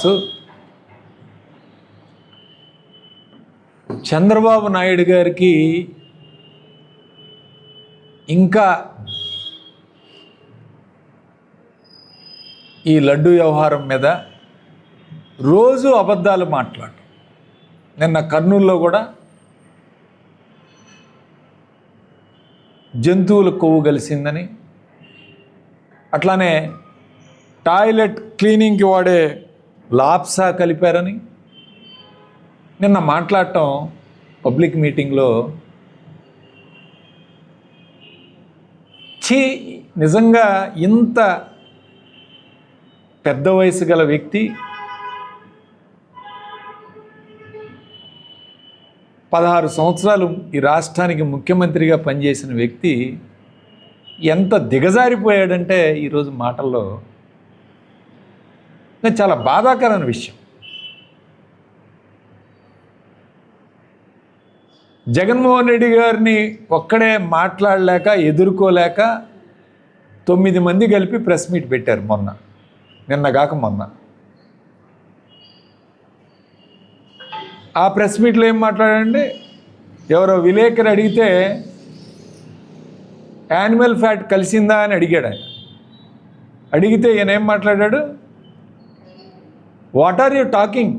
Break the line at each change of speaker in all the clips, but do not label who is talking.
తెలియజేస్తూ చంద్రబాబు నాయుడు గారికి ఇంకా ఈ లడ్డు వ్యవహారం మీద రోజు అబద్ధాలు మాట్లాడు. నిన్న కర్నూలులో కూడా జంతువుల కొవ్వు కలిసిందని అట్లానే టాయిలెట్ క్లీనింగ్కి వాడే లాప్సా కలిపారని నిన్న మాట్లాడటం పబ్లిక్ మీటింగ్లో ఛీ నిజంగా ఇంత పెద్ద వయసు గల వ్యక్తి పదహారు సంవత్సరాలు ఈ రాష్ట్రానికి ముఖ్యమంత్రిగా పనిచేసిన వ్యక్తి ఎంత దిగజారిపోయాడంటే ఈరోజు మాటల్లో ఇది చాలా బాధాకరమైన విషయం. జగన్మోహన్ రెడ్డి గారిని ఒక్కడే మాట్లాడలేక ఎదుర్కోలేక తొమ్మిది మంది కలిపి ప్రెస్ మీట్ పెట్టారు మొన్న. నిన్న కాక మొన్న. ఆ ప్రెస్ మీట్లో ఏం మాట్లాడండి ఎవరో విలేకరు అడిగితే యానిమల్ ఫ్యాట్ కలిసిందా? అని అడిగాడు ఆయన. అడిగితే ఈయన ఏం మాట్లాడాడు? వాట్ ఆర్ యూ టాకింగ్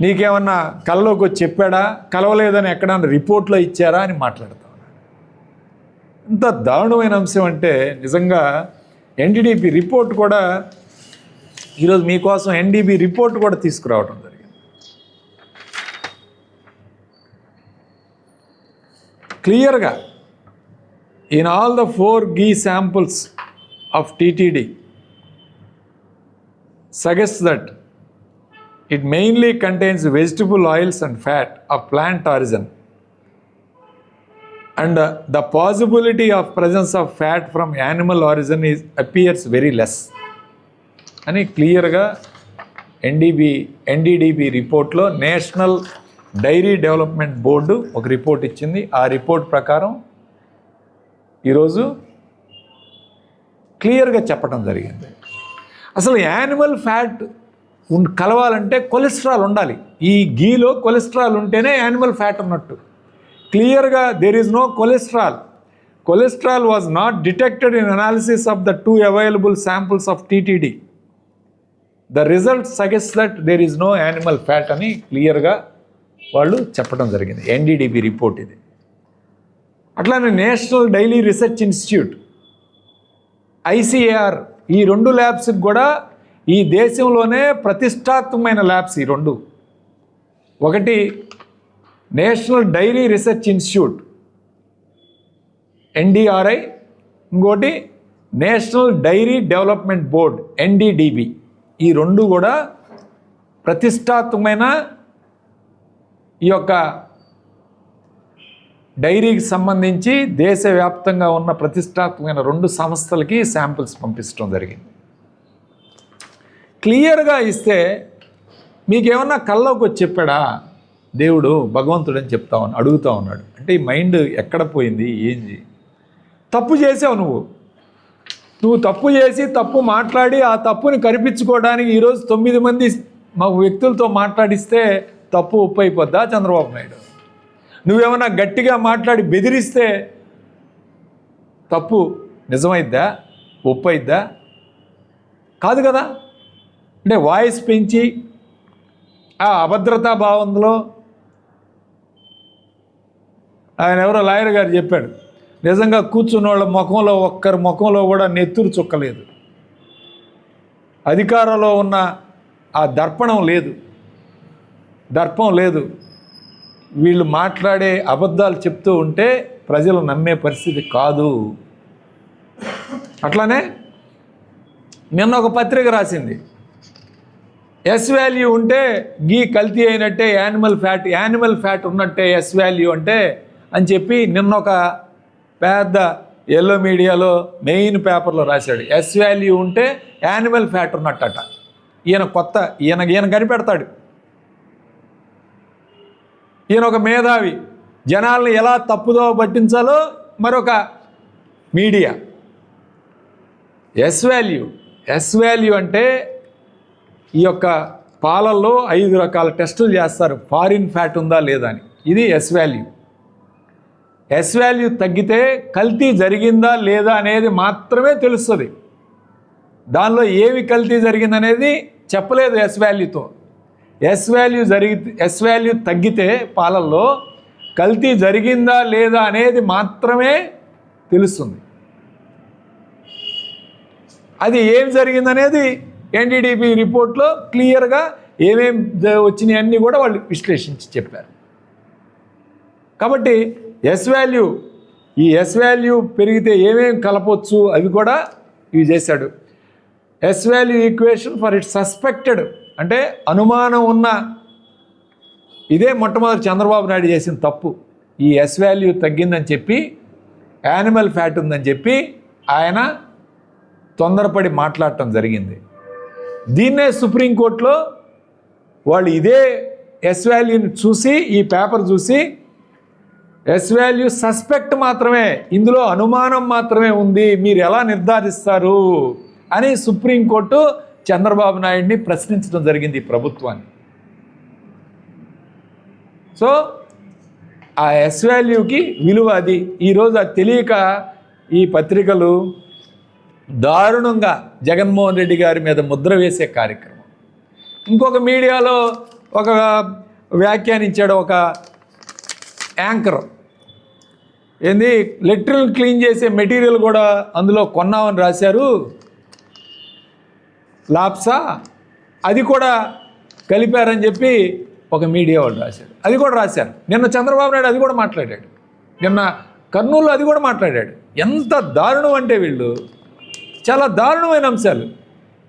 నీకేమన్నా కళ్ళలోకి వచ్చి చెప్పాడా? కలవలేదని ఎక్కడన్నా రిపోర్ట్లో ఇచ్చారా అని మాట్లాడతా ఇంత దారుణమైన అంశం అంటే నిజంగా ఎన్డీడీపీ రిపోర్ట్ కూడా ఈరోజు మీకోసం ఎన్డీబీ రిపోర్ట్ కూడా తీసుకురావడం జరిగింది. క్లియర్గా in all the four ghee samples of TTD suggest that it mainly contains vegetable oils and fat of plant origin and uh, the possibility of presence of fat from animal origin is appears very less అని క్లియర్గా NDB NDDB రిపోర్ట్లో national dairy development board ఒక report ఇచ్చింది ఆ report ప్రకారం ఈరోజు క్లియర్గా చెప్పడం జరిగింది. అసలు యానిమల్ ఫ్యాట్ కలవాలంటే కొలెస్ట్రాల్ ఉండాలి. ఈ గీలో కొలెస్ట్రాల్ ఉంటేనే యానిమల్ ఫ్యాట్ ఉన్నట్టు. క్లియర్గా there is no cholesterol cholesterol was not detected in analysis of the two available samples of TTD the result suggest that there is no animal fat అని క్లియర్గా వాళ్ళు చెప్పడం జరిగింది. ఎన్డీడీబీ రిపోర్ట్ ఇది. అట్లానే National Dairy Research Institute ICAR ఈ రెండు ల్యాబ్స్కి కూడా ఈ దేశంలోనే ప్రతిష్టాత్మకమైన ల్యాబ్స్ ఈ రెండు. ఒకటి National Dairy Research Institute NDRI ఇంకోటి National Dairy Development Board NDDB ఈ రెండు కూడా ప్రతిష్టాత్మకమైన ఈ యొక్క డైరీకి సంబంధించి దేశవ్యాప్తంగా ఉన్న ప్రతిష్టాత్మకమైన రెండు సంస్థలకి శాంపిల్స్ పంపించడం జరిగింది. క్లియర్గా ఇస్తే మీకేమన్నా కళ్ళలోకి వచ్చి చెప్పాడా? దేవుడు భగవంతుడు అని చెప్తా ఉన్నాడు అడుగుతా ఉన్నాడు. అంటే ఈ మైండ్ ఎక్కడ పోయింది? ఏంది? తప్పు చేసావు నువ్వు. నువ్వు తప్పు చేసి తప్పు మాట్లాడి ఆ తప్పుని కనిపించుకోవడానికి ఈరోజు తొమ్మిది మంది మా వ్యక్తులతో మాట్లాడిస్తే తప్పు ఉప్పు అయిపోద్దా చంద్రబాబు నాయుడు? నువ్వేమన్నా గట్టిగా మాట్లాడి బెదిరిస్తే తప్పు నిజమైద్దా? ఒప్పైద్దా? కాదు కదా. అంటే వాయిస్ పెంచి ఆ అభద్రతా భావంలో ఆయన ఎవరో లాయర్ గారు చెప్పాడు నిజంగా కూర్చున్న వాళ్ళ ముఖంలో ఒక్కరి ముఖంలో కూడా నెత్తురు చుక్కలేదు. అధికారంలో ఉన్న ఆ దర్పణం లేదు. దర్పం లేదు. వీళ్ళు మాట్లాడే అబద్ధాలు చెప్తూ ఉంటే ప్రజలు నమ్మే పరిస్థితి కాదు. అట్లానే నిన్న ఒక పత్రిక రాసింది. ఎస్ వాల్యూ ఉంటే గీ కల్తీ అయినట్టే యానిమల్ ఫ్యాట్ యానిమల్ ఫ్యాట్ ఉన్నట్టే ఎస్ వాల్యూ అంటే అని చెప్పి నిన్న ఒక పెద్ద ఎల్లో మీడియాలో మెయిన్ పేపర్లో రాశాడు. ఎస్ వాల్యూ ఉంటే యానిమల్ ఫ్యాట్ ఉన్నట్టట. ఈయన కొత్త ఈయన ఈయన కనిపెడతాడు. ఈయన ఒక మేధావి. జనాల్ని ఎలా తప్పుదో పట్టించాలో మరొక media. S value S value అంటే ఈ యొక్క పాలల్లో ఐదు రకాల టెస్టులు చేస్తారు. ఫారిన్ ఫ్యాట్ ఉందా లేదా అని. ఇది ఎస్ వాల్యూ ఎస్ వాల్యూ తగ్గితే కల్తీ జరిగిందా లేదా అనేది మాత్రమే తెలుస్తుంది. దానిలో ఏవి కల్తీ జరిగిందనేది చెప్పలేదు ఎస్ వాల్యూతో ఎస్ వాల్యూ జరిగి ఎస్ వాల్యూ తగ్గితే పాలల్లో కల్తీ జరిగిందా లేదా అనేది మాత్రమే తెలుస్తుంది. అది ఏం జరిగిందనేది ఎన్డీడీపీ రిపోర్ట్లో క్లియర్గా ఏమేం జ- వచ్చినాయి అన్నీ కూడా వాళ్ళు విశ్లేషించి చెప్పారు. కాబట్టి ఎస్ వాల్యూ ఈ ఎస్ వాల్యూ పెరిగితే ఏమేం కలపొచ్చు అవి కూడా ఇవి చేశాడు. S value equation for it suspected అంటే అనుమానం ఉన్న ఇదే మొట్టమొదటి చంద్రబాబు నాయుడు చేసిన తప్పు. ఈ ఎస్ వాల్యూ తగ్గిందని చెప్పి యానిమల్ ఫ్యాట్ ఉందని చెప్పి ఆయన తొందరపడి మాట్లాడటం జరిగింది. దీన్నే సుప్రీంకోర్టులో వాళ్ళు ఇదే ఎస్ వాల్యూని చూసి ఈ పేపర్ చూసి ఎస్ వాల్యూ సస్పెక్ట్ మాత్రమే ఇందులో అనుమానం మాత్రమే ఉంది మీరు ఎలా నిర్ధారిస్తారు అని సుప్రీంకోర్టు చంద్రబాబు నాయుడిని ప్రశ్నించడం జరిగింది ప్రభుత్వాన్ని. సో ఆ ఎస్ వాల్యూకి విలువ అది. ఈరోజు అది తెలియక ఈ పత్రికలు దారుణంగా జగన్మోహన్ రెడ్డి గారి మీద ముద్ర వేసే కార్యక్రమం. ఇంకొక మీడియాలో ఒక వ్యాఖ్యానించాడు ఒక యాంకర్. ఏంది? లెటర్లు క్లీన్ చేసే మెటీరియల్ కూడా అందులో కొన్నామని రాశారు. లాప్సా? అది కూడా కలిపారని చెప్పి ఒక మీడియా వాళ్ళు రాశారు. అది కూడా రాశారు. నిన్న చంద్రబాబు నాయుడు అది కూడా మాట్లాడాడు. నిన్న కర్నూలు అది కూడా మాట్లాడాడు. ఎంత దారుణం అంటే వీళ్ళు చాలా దారుణమైన అంశాలు.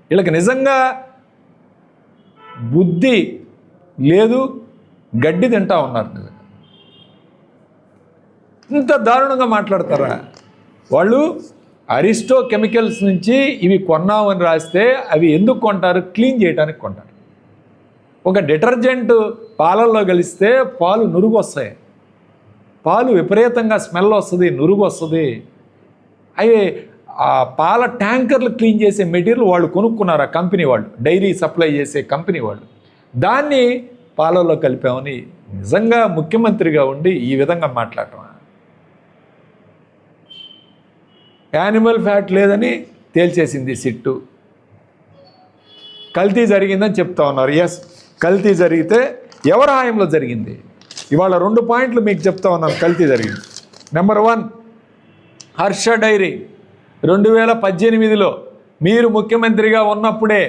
వీళ్ళకి నిజంగా బుద్ధి లేదు గడ్డి తింటా ఉన్నారు నిజంగా. ఇంత దారుణంగా మాట్లాడతారా? వాళ్ళు అరిస్టో కెమికల్స్ నుంచి ఇవి కొన్నామని రాస్తే అవి ఎందుకు కొంటారు? క్లీన్ చేయడానికి కొంటారు. ఒక డిటర్జెంట్ పాలల్లో కలిస్తే పాలు నురుగు వస్తాయి పాలు విపరీతంగా స్మెల్ వస్తుంది నురుగు వస్తుంది అవి ఆ పాల ట్యాంకర్లు క్లీన్ చేసే మెటీరియల్ వాళ్ళు కొనుక్కున్నారు ఆ కంపెనీ వాళ్ళు. డైరీ సప్లై చేసే కంపెనీ వాళ్ళు. దాన్ని పాలల్లో కలిపామని నిజంగా ముఖ్యమంత్రిగా ఉండి ఈ విధంగా మాట్లాడటం యానిమల్ ఫ్యాట్ లేదని తేల్చేసింది సిట్టు. కల్తీ జరిగిందని చెప్తా ఉన్నారు. ఎస్ కల్తీ జరిగితే ఎవరి హాయంలో జరిగింది? ఇవాళ రెండు పాయింట్లు మీకు చెప్తా ఉన్నాను. కల్తీ జరిగింది. నెంబర్ వన్ హర్ష డైరీ రెండు వేల పద్దెనిమిదిలో మీరు ముఖ్యమంత్రిగా ఉన్నప్పుడే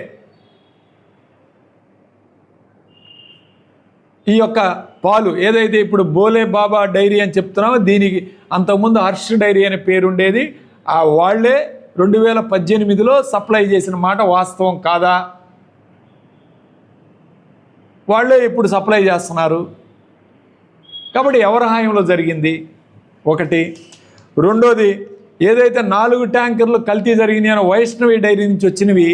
ఈ యొక్క పాలు ఏదైతే ఇప్పుడు బోలే బాబా డైరీ అని చెప్తున్నామో దీనికి అంతకుముందు హర్ష డైరీ అనే పేరు ఉండేది. ఆ వాళ్ళే రెండు వేల పద్దెనిమిదిలో సప్లై చేసిన మాట వాస్తవం కాదా? వాళ్ళే ఇప్పుడు సప్లై చేస్తున్నారు. కాబట్టి ఎవరి హాయంలో జరిగింది? ఒకటి. రెండోది ఏదైతే నాలుగు ట్యాంకర్లు కల్తీ జరిగినాయో వైష్ణవి డైరీ నుంచి వచ్చినవి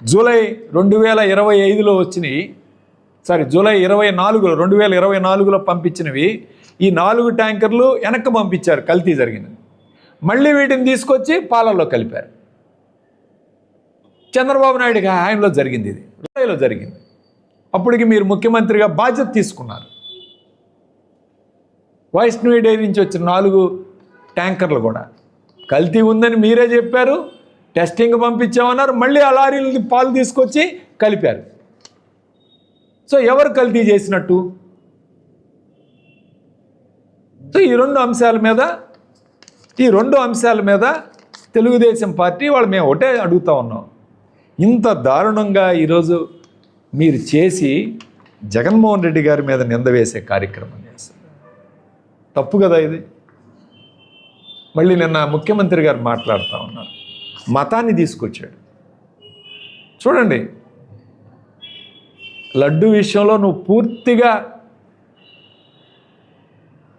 జూలై రెండు వేల ఇరవై ఐదులో వచ్చినవి సారీ జూలై ఇరవై నాలుగులో రెండు వేల ఇరవై నాలుగులో పంపించినవి ఈ నాలుగు ట్యాంకర్లు వెనక్కి పంపించారు కల్తీ జరిగినది మళ్ళీ వీటిని తీసుకొచ్చి పాలల్లో కలిపారు. చంద్రబాబు నాయుడు హాయంలో జరిగింది ఇది. జూలైలో జరిగింది. అప్పటికి మీరు ముఖ్యమంత్రిగా బాధ్యత తీసుకున్నారు. వైష్ణవి డైరీ నుంచి వచ్చిన నాలుగు ట్యాంకర్లు కూడా. కల్తీ ఉందని మీరే చెప్పారు. టెస్టింగ్ పంపించామన్నారు. మళ్ళీ ఆ లారీలు పాలు తీసుకొచ్చి కలిపారు. సో ఎవరు కల్తీ చేసినట్టు? సో ఈ రెండు అంశాల మీద ఈ రెండు అంశాల మీద తెలుగుదేశం పార్టీ వాళ్ళు మేము ఒకటే అడుగుతా ఉన్నాం. ఇంత దారుణంగా ఈరోజు మీరు చేసి జగన్మోహన్ రెడ్డి గారి మీద నింద వేసే కార్యక్రమం చేస్తారు తప్పు కదా ఇది? మళ్ళీ నిన్న ముఖ్యమంత్రి గారు మాట్లాడుతూ ఉన్నారు. మతాన్ని తీసుకొచ్చాడు. చూడండి లడ్డు విషయంలో నువ్వు పూర్తిగా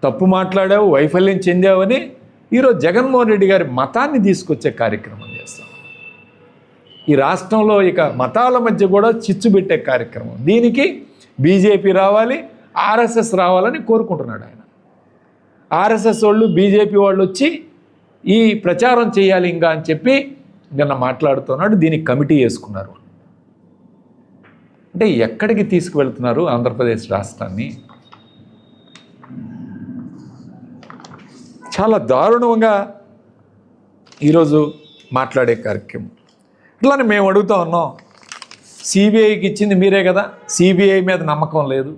తప్పు మాట్లాడావు వైఫల్యం చెందావని ఈరోజు జగన్మోహన్ రెడ్డి గారి మతాన్ని తీసుకొచ్చే కార్యక్రమం చేస్తాం. ఈ రాష్ట్రంలో ఇక మతాల మధ్య కూడా చిచ్చు పెట్టే కార్యక్రమం. దీనికి బీజేపీ రావాలి ఆర్ఎస్ఎస్ రావాలని కోరుకుంటున్నాడు ఆయన. ఆర్ఎస్ఎస్ వాళ్ళు బీజేపీ వాళ్ళు వచ్చి ఈ ప్రచారం చేయాలి ఇంకా అని చెప్పి నిన్న మాట్లాడుతున్నాడు దీనికి కమిటీ వేసుకున్నారు. అంటే ఎక్కడికి తీసుకువెళ్తున్నారు ఆంధ్రప్రదేశ్ రాష్ట్రాన్ని? చాలా దారుణంగా ఈరోజు మాట్లాడే కార్యక్రమం. ఇట్లానే మేము అడుగుతా ఉన్నాం సిబిఐకి ఇచ్చింది మీరే కదా సిబిఐ మీద నమ్మకం లేదు.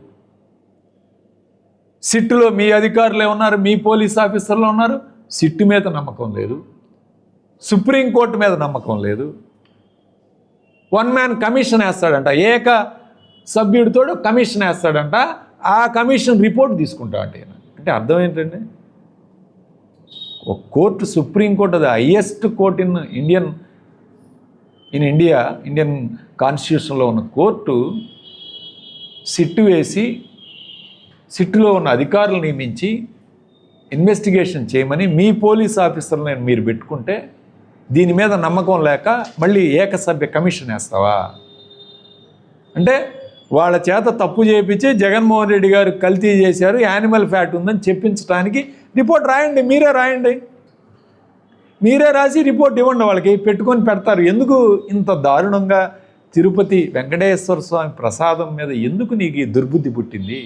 సిట్టులో మీ అధికారులే ఉన్నారు మీ పోలీస్ ఆఫీసర్లు ఉన్నారు సిట్టు మీద నమ్మకం లేదు. సుప్రీంకోర్టు మీద నమ్మకం లేదు. వన్ మ్యాన్ కమిషన్ వేస్తాడంట ఏక సభ్యుడితో కమిషన్ వేస్తాడంట ఆ కమిషన్ రిపోర్ట్ తీసుకుంటా అంటే అంటే అర్థం ఏంటండి? ఒక కోర్టు సుప్రీంకోర్టు అది highest court in Indian in India Indian కాన్స్టిట్యూషన్లో ఉన్న కోర్టు సిట్టు వేసి సిట్టులో ఉన్న అధికారులు నియమించి ఇన్వెస్టిగేషన్ చేయమని మీ పోలీస్ ఆఫీసర్లను మీరు పెట్టుకుంటే దీని మీద నమ్మకం లేక మళ్ళీ ఏకసభ్య కమిషన్ వేస్తావా? అంటే వాళ్ళ చేత తప్పు చేయించి జగన్మోహన్ రెడ్డి గారు కల్తీ చేశారు యానిమల్ ఫ్యాట్ ఉందని చెప్పించడానికి రిపోర్ట్ రాయండి మీరే రాయండి. మీరే రాసి రిపోర్ట్ ఇవ్వండి వాళ్ళకి పెట్టుకొని పెడతారు. ఎందుకు ఇంత దారుణంగా తిరుపతి వెంకటేశ్వర స్వామి ప్రసాదం మీద ఎందుకు నీకు ఈ దుర్బుద్ధి పుట్టింది?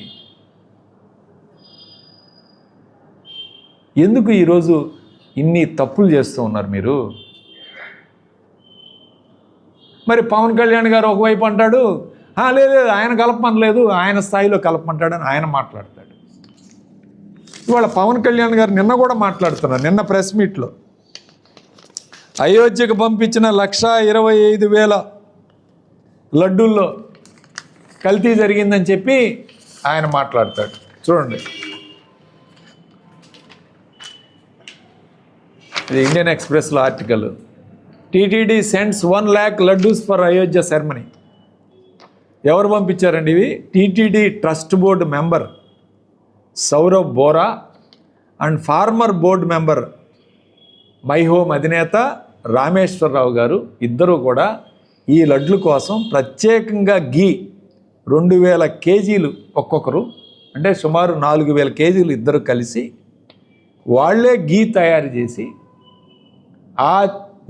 ఎందుకు ఈరోజు ఇన్ని తప్పులు చేస్తూ ఉన్నారు మీరు? మరి పవన్ కళ్యాణ్ గారు ఒకవైపు అంటాడు లేదు లేదు, ఆయన కలపమనలేదు ఆయన స్థాయిలో కలపమంటాడని ఆయన మాట్లాడతాడు. ఇవాళ పవన్ కళ్యాణ్ గారు నిన్న కూడా మాట్లాడుతున్నారు నిన్న ప్రెస్ మీట్లో. అయోధ్యకు పంపించిన లక్ష ఇరవై ఐదు వేల లడ్డూల్లో కల్తీ జరిగిందని చెప్పి ఆయన మాట్లాడతాడు. చూడండి. ఇది ఇండియన్ ఎక్స్ప్రెస్లో article. TTD sends one lakh laddus for Ayodhya ceremony. ఎవరు పంపించారండి ఇవి? TTD trust board member. Saurav Bora and former board member My Home అధినేత రామేశ్వరరావు గారు ఇద్దరూ కూడా ఈ లడ్లు కోసం ప్రత్యేకంగా గీ రెండు వేల కేజీలు ఒక్కొక్కరు అంటే సుమారు నాలుగు వేల కేజీలు ఇద్దరు కలిసి వాళ్ళే గీ తయారు చేసి ఆ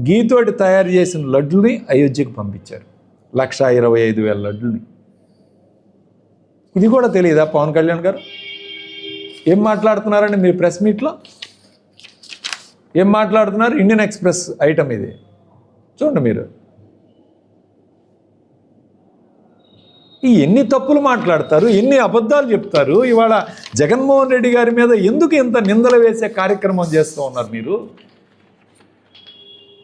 గీతోటి తయారు చేసిన లడ్లని అయోధ్యకు పంపించారు. లక్ష ఇరవై ఐదు వేల లడ్డుని ఇది కూడా తెలియదా పవన్ కళ్యాణ్ గారు? ఏం మాట్లాడుతున్నారండి మీరు ప్రెస్ మీట్లో? ఏం మాట్లాడుతున్నారు? ఇండియన్ ఎక్స్ప్రెస్ ఐటమ్ ఇది. చూడండి మీరు. ఈ ఎన్ని తప్పులు మాట్లాడతారు ఎన్ని అబద్ధాలు చెప్తారు ఇవాళ జగన్మోహన్ రెడ్డి గారి మీద ఎందుకు ఇంత నిందలు వేసే కార్యక్రమం చేస్తూ ఉన్నారు మీరు?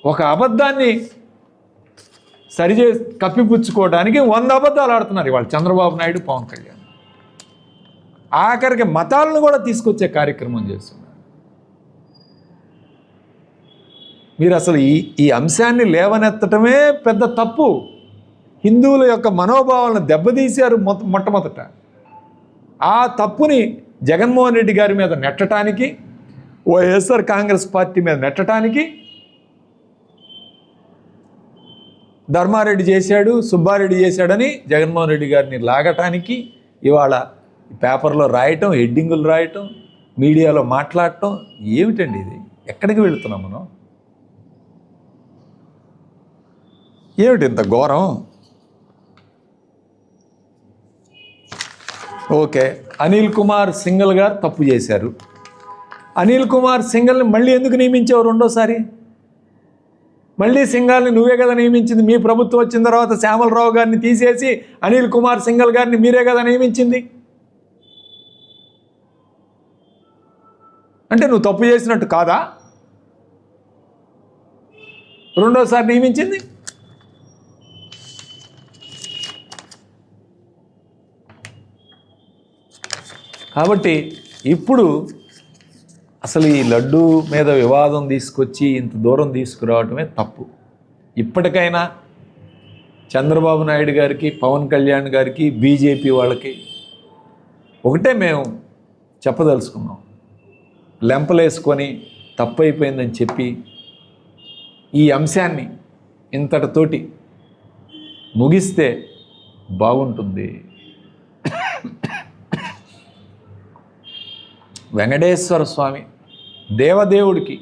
ఒక అబద్ధాన్ని సరిచే కప్పిపుచ్చుకోవడానికి వంద అబద్ధాలు ఆడుతున్నారు ఇవాళ చంద్రబాబు నాయుడు పవన్ కళ్యాణ్. ఆఖరికి మతాలను కూడా తీసుకొచ్చే కార్యక్రమం చేస్తున్నారు. మీరు అసలు ఈ ఈ అంశాన్ని లేవనెత్తటమే పెద్ద తప్పు. హిందువుల యొక్క మనోభావాలను దెబ్బతీశారు మొ మొట్టమొదట. ఆ తప్పుని జగన్మోహన్ రెడ్డి గారి మీద నెట్టడానికి వైఎస్ఆర్ కాంగ్రెస్ పార్టీ మీద నెట్టడానికి ధర్మారెడ్డి చేశాడు సుబ్బారెడ్డి చేశాడని జగన్మోహన్ రెడ్డి గారిని లాగటానికి ఇవాళ పేపర్లో రాయటం హెడ్డింగులు రాయటం మీడియాలో మాట్లాడటం ఏమిటండి ఇది? ఎక్కడికి వెళుతున్నాం మనం? ఏమిటి ఇంత ఘోరం? ఓకే. అనిల్ కుమార్ సింగల్ గారు తప్పు చేశారు. అనిల్ కుమార్ సింగల్ని మళ్ళీ ఎందుకు నియమించావు రెండోసారి? మళ్ళీ సింగాల్ని నువ్వే కదా నియమించింది మీ ప్రభుత్వం వచ్చిన తర్వాత శ్యామలరావు గారిని తీసేసి అనిల్ కుమార్ సింగల్ గారిని మీరే కదా నియమించింది? అంటే నువ్వు తప్పు చేసినట్టు కాదా? రెండోసారి నియమించింది? కాబట్టి ఇప్పుడు అసలు ఈ లడ్డు మీద వివాదం తీసుకొచ్చి ఇంత దూరం తీసుకురావటమే తప్పు. ఇప్పటికైనా చంద్రబాబు నాయుడు గారికి పవన్ కళ్యాణ్ గారికి బీజేపీ వాళ్ళకి ఒకటే మేము చెప్పదలుచుకున్నాం. లెంపలేసుకొని తప్పైపోయిందని చెప్పి ఈ అంశాన్ని ఇంతటితోటి ముగిస్తే బాగుంటుంది. వెంకటేశ్వర స్వామి దేవదేవుడికి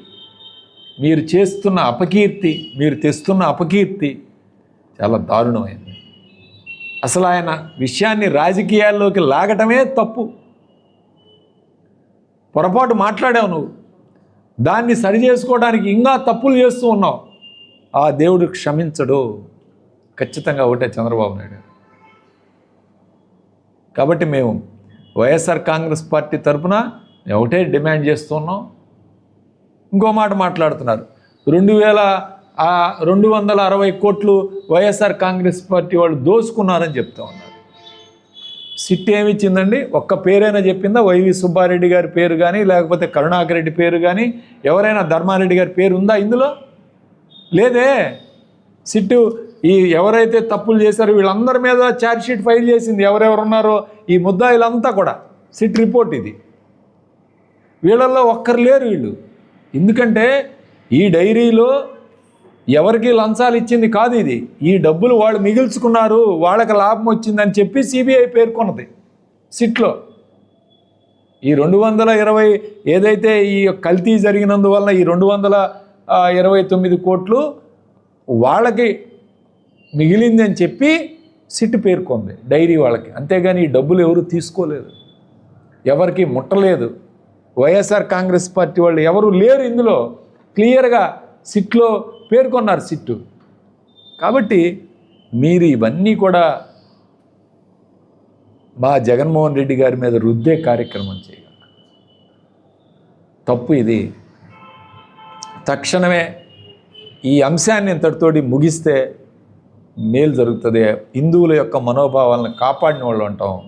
మీరు చేస్తున్న అపకీర్తి మీరు తెస్తున్న అపకీర్తి చాలా దారుణమైంది. అసలు ఆయన విషయాన్ని రాజకీయాల్లోకి లాగటమే తప్పు. పొరపాటు మాట్లాడావు నువ్వు. దాన్ని సరి చేసుకోవడానికి ఇంకా తప్పులు చేస్తూ ఉన్నావు. ఆ దేవుడు క్షమించడు. ఖచ్చితంగా ఒకటే చంద్రబాబు నాయుడు. కాబట్టి మేము వైఎస్ఆర్ కాంగ్రెస్ పార్టీ తరఫున మేము ఒకటే డిమాండ్ చేస్తున్నాం ఇంకో మాట మాట్లాడుతున్నారు. రెండు వేల రెండు వందల అరవై కోట్లు వైఎస్ఆర్ కాంగ్రెస్ పార్టీ వాళ్ళు దోసుకున్నారని చెప్తా ఉన్నారు. సిట్ ఏమి ఇచ్చిందండి? ఒక్క పేరైనా చెప్పిందా? వైవి సుబ్బారెడ్డి గారి పేరు కానీ లేకపోతే కరుణాకరెడ్డి పేరు కానీ ఎవరైనా ధర్మారెడ్డి గారి పేరు ఉందా ఇందులో? లేదే. సిట్టు ఈ ఎవరైతే తప్పులు చేశారో వీళ్ళందరి మీద ఛార్జ్షీట్ ఫైల్ చేసింది ఎవరెవరు ఉన్నారో ఈ ముద్దాయిలంతా కూడా. సిట్ రిపోర్ట్ ఇది. వీళ్ళల్లో ఒక్కరు లేరు వీళ్ళు. ఎందుకంటే ఈ డైరీలో ఎవరికి లంచాలు ఇచ్చింది కాదు ఇది. ఈ డబ్బులు వాళ్ళు మిగిల్చుకున్నారు వాళ్ళకి లాభం వచ్చిందని చెప్పి సిబిఐ పేర్కొన్నది సిట్లో. ఈ రెండు వందల ఇరవై ఏదైతే ఈ కల్తీ జరిగినందువలన ఈ రెండు వందల ఇరవై తొమ్మిది కోట్లు వాళ్ళకి మిగిలింది అని చెప్పి సిట్ పేర్కొంది డైరీ వాళ్ళకి. అంతేగాని ఈ డబ్బులు ఎవరు తీసుకోలేదు ఎవరికి ముట్టలేదు. వైఎస్ఆర్ కాంగ్రెస్ పార్టీ వాళ్ళు ఎవరు లేరు ఇందులో. క్లియర్గా సిట్లో పేర్కొన్నారు సిట్టు. కాబట్టి మీరు ఇవన్నీ కూడా మా జగన్మోహన్ రెడ్డి గారి మీద రుద్దే కార్యక్రమం చేయాలి. తప్పు ఇది. తక్షణమే ఈ అంశాన్ని ఇంతటితోటి ముగిస్తే మేలు జరుగుతుంది. హిందువుల యొక్క మనోభావాలను కాపాడిన వాళ్ళు ఉంటాం.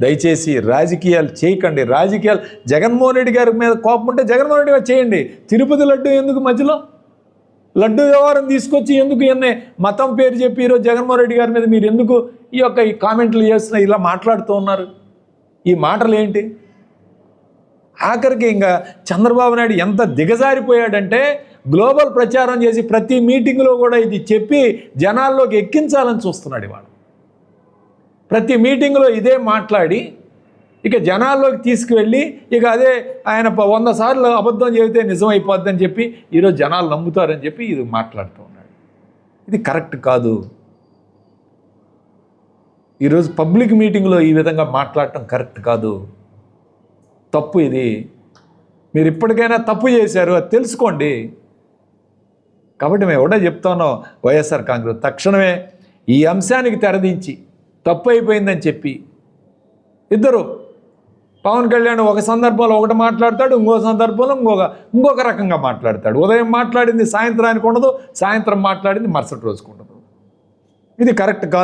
దయచేసి రాజకీయాలు చేయకండి. రాజకీయాలు జగన్మోహన్ రెడ్డి గారి మీద కోపం ఉంటే జగన్మోహన్ రెడ్డి చేయండి. తిరుపతి లడ్డు ఎందుకు మధ్యలో? లడ్డు వ్యవహారం తీసుకొచ్చి ఎందుకు ఎన్నే మతం పేరు చెప్పి ఈరోజు జగన్మోహన్ రెడ్డి గారి మీద మీరు ఎందుకు ఈ యొక్క ఈ కామెంట్లు చేస్తున్న ఇలా మాట్లాడుతూ ఉన్నారు? ఈ మాటలు ఏంటి? ఆఖరికి ఇంకా చంద్రబాబు నాయుడు ఎంత దిగజారిపోయాడంటే గ్లోబల్ ప్రచారం చేసి ప్రతి మీటింగ్లో కూడా ఇది చెప్పి జనాల్లోకి ఎక్కించాలని చూస్తున్నాడు ఇవాళ. ప్రతి మీటింగ్లో ఇదే మాట్లాడి ఇక జనాల్లోకి తీసుకువెళ్ళి ఇక అదే ఆయన ప- వంద సార్లు అబద్ధం చెబితే నిజం చెప్పి ఈరోజు జనాలు నమ్ముతారని చెప్పి ఇది మాట్లాడుతూ ఉన్నాడు. ఇది కరెక్ట్ కాదు. ఈరోజు పబ్లిక్ మీటింగ్లో ఈ విధంగా మాట్లాడటం కరెక్ట్ కాదు. తప్పు ఇది. మీరు ఇప్పటికైనా తప్పు చేశారు అది తెలుసుకోండి. కాబట్టి మేము కూడా చెప్తాను వైఎస్ఆర్ కాంగ్రెస్. తక్షణమే ఈ అంశానికి తెరదించి తప్పు అయిపోయిందని చెప్పి ఇద్దరు పవన్ కళ్యాణ్ ఒక సందర్భంలో ఒకటి మాట్లాడతాడు ఇంకో సందర్భంలో ఇంకొక ఇంకొక రకంగా మాట్లాడతాడు. ఉదయం మాట్లాడింది సాయంత్రానికి ఉండదు సాయంత్రం మాట్లాడింది మరుసటి రోజుకు ఉండదు. ఇది కరెక్ట్ కాదు.